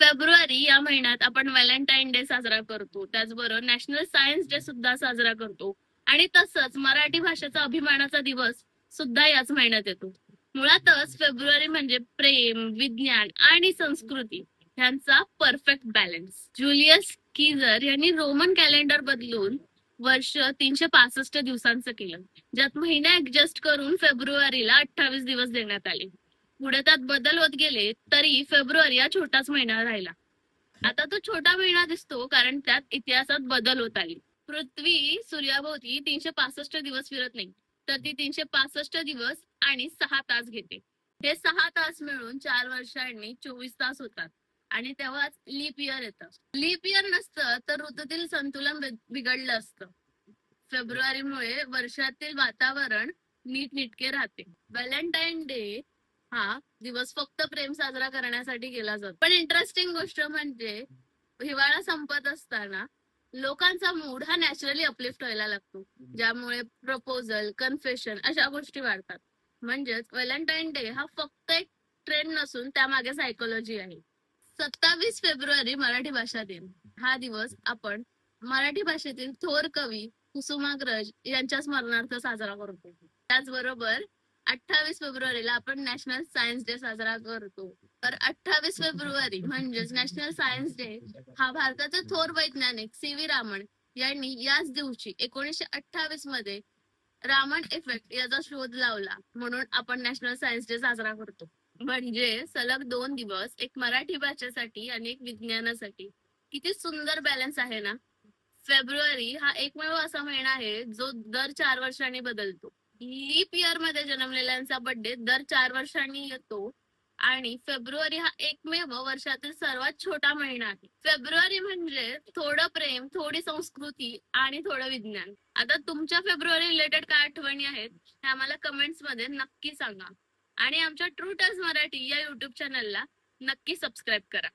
February या महिन्यात आपण व्हॅलेंटाईन डे साजरा करतो. त्याचबरोबर नॅशनल सायन्स डे सुद्धा साजरा करतो. आणि तसंच मराठी भाषेचा अभिमानाचा दिवस सुद्धा याच महिन्यात येतो. मुळातच फेब्रुवारी म्हणजे प्रेम विज्ञान आणि संस्कृती यांचा परफेक्ट बॅलन्स. जुलियस कीजर यांनी रोमन कॅलेंडर बदलून वर्ष तीनशे पासष्ट दिवसांचं केलं ज्यात महिना ऍडजस्ट करून फेब्रुवारीला अठ्ठावीस दिवस देण्यात आले. पुढे त्यात बदल होत गेले तरी फेब्रुवारी हा छोटाच महिना राहिला. आता तो छोटा महिना दिसतो कारण त्यात इतिहासात बदल होत आले. पृथ्वी सूर्याभोवती तीनशे पासष्ट दिवस फिरत नाही तर ती तीनशे पासष्ट दिवस आणि सहा तास घेते. हे सहा तास मिळून चार वर्षांनी चोवीस तास होतात आणि तेव्हाच लीप इयर येतं. लीप इयर नसतं तर ऋतूतील संतुलन बिघडलं असतं. फेब्रुवारीमुळे वर्षातील वातावरण नीटनेटके राहते. व्हॅलेंटाईन डे हा दिवस फक्त प्रेम साजरा करण्यासाठी केला जातो. पण इंटरेस्टिंग गोष्ट म्हणजे हिवाळा संपत असताना लोकांचा मूड हा नॅचरली अपलिफ्ट व्हायला लागतो. ज्यामुळे प्रपोजल कन्फेशन अशा गोष्टी वाढतात. म्हणजेच व्हॅलेंटाईन डे हा फक्त एक ट्रेंड नसून त्यामागे सायकोलॉजी आहे. सत्तावीस फेब्रुवारी मराठी भाषा दिन. हा दिवस आपण मराठी भाषेतील थोर कवी कुसुमाग्रज यांच्या स्मरणार्थ साजरा करतो. त्याचबरोबर अठ्ठावीस फेब्रुवारीला आपण नॅशनल सायन्स डे साजरा करतो. तर अठ्ठावीस फेब्रुवारी म्हणजेच नॅशनल सायन्स डे हा भारताचे थोर वैज्ञानिक सी व्ही रामन यांनी याच दिवशी एकोणीसशे अठ्ठावीसमध्ये रामन इफेक्ट याचा शोध लावला म्हणून आपण नॅशनल सायन्स डे साजरा करतो. म्हणजे सलग दोन दिवस एक मराठी भाषेसाठी आणि एक विज्ञानासाठी. किती सुंदर बॅलन्स आहे ना? फेब्रुवारी हा एकमेव असा महिना आहे जो दर चार वर्षांनी बदलतो. लीप इयरमध्ये जन्मलेल्यांचा बर्थडे दर चार वर्षांनी येतो. आणि फेब्रुवारी हा एकमेव वर्षातील सर्वात छोटा महिना आहे. फेब्रुवारी म्हणजे थोडं प्रेम थोडी संस्कृती आणि थोडं विज्ञान. आता तुमच्या फेब्रुवारी रिलेटेड काय आठवणी आहेत हे आम्हाला कमेंट्समध्ये नक्की सांगा. आणि आमच्या ट्रू टर्स मराठी या युट्यूब चॅनलला नक्की सबस्क्राईब करा.